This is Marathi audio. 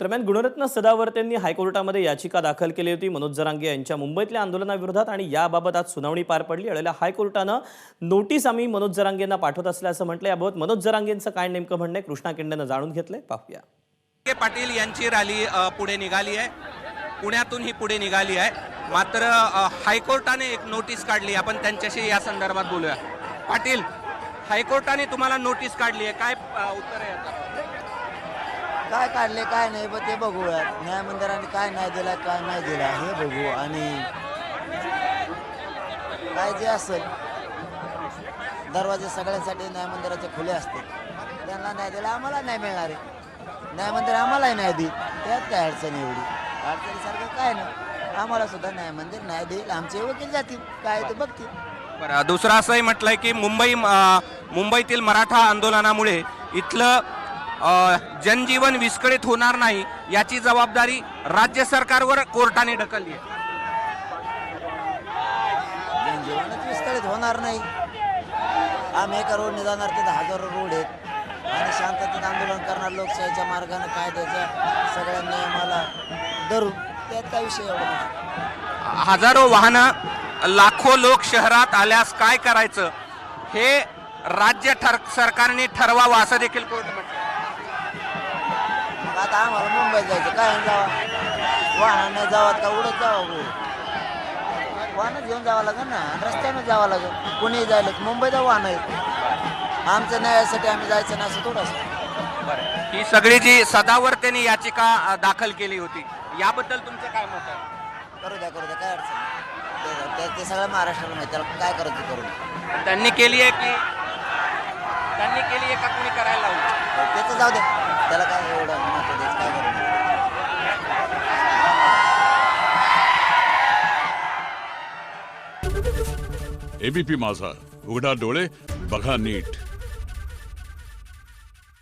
दरम्यान गुणरत्न सदावर्तेंनी हायकोर्टामध्ये याचिका दाखल केली होती. मनोज जरांगे यांच्या मुंबईतल्या आंदोलनाविरोधात आणि याबाबत आज सुनावणी पार पडली. अडल्या हायकोर्टानं नोटीस आम्ही मनोज जरांगेंना पाठवत असल्याचं म्हटलं याबाबत मनोज जरांगेंचं काय नेमकं म्हणणं आहे? कृष्णा केंडेनं जाणून घेतलंय. पाहूया. के पाटील यांची रॅली पुढे निघाली आहे. पुण्यातून ही पुढे निघाली आहे. मात्र हायकोर्टाने एक नोटीस काढली. आपण त्यांच्याशी या संदर्भात बोलूया. पाटील हायकोर्टाने तुम्हाला नोटीस काढली आहे. काय उत्तर आहे काय काढले काय नाही बघ ते बघूया न्याय मंदिराने काय नाही दिला काय नाही दिला हे बघू आणि काय जे असेल दरवाजे सगळ्यांसाठी न्याय मंदिराचे खुले असते त्यांना नाही दिला आम्हाला नाही मिळणार आहे. न्याय मंदिर आम्हालाही नाही देईल त्यात काय अडचण एवढी? अडचणीसारखं काय नाही. आम्हाला सुद्धा न्याय मंदिर नाही देईल आमचे वकील जातील काय ते बघतील. बरं दुसरं असंही म्हटलंय की मुंबई मुंबईतील मराठा आंदोलनामुळे इथलं जनजीवन विस्कळीत होणार नाही याची जबाबदारी राज्य सरकारवर कोर्टाने ढकलली आहे. जनजीवनच विस्कळीत होणार नाही. आम्ही एका रोडने जाणार तिथं हजारो रोड आहेत. आणि शांततेत आंदोलन करणार लोकशाहीच्या मार्गाने कायद्याच्या सगळ्या नियमाला धरून. काय विषय एवढा. हजारो वाहनं लाखो लोक शहरात आल्यास काय करायचं? हे राज्य ठर सरकारने ठरवावं असं देखील कोर्ट म्हटलं आता आम्हाला मुंबईत जायचं. काय जावा. वाहनाने जावं का उडत जावं उडत वाहनच घेऊन जावं लागेल ना. रस्त्यानं जावं लागेल. कुणी जायला मुंबईत वाहन आहेत आमच्या न्यायासाठी आम्ही जायचं नाही असं थोडं असतं. ही सगळी जी सदावर्तेने याचिका अ, दाखल केली होती याबद्दल तुमचं काय मत आहे? करू द्या करू द्या. काय अडचण. ते- सगळं महाराष्ट्राला माहिती त्याला काय करायचं ते करू. त्यांनी केली आहे की त्यांनी केली आहे का कुणी करायला लावली. त्याचं जाऊ द्या त्याला काय एवढं महत्त्व द्यायचं काय करू एबीपी माझा. उघडा डोळे बघा नीट.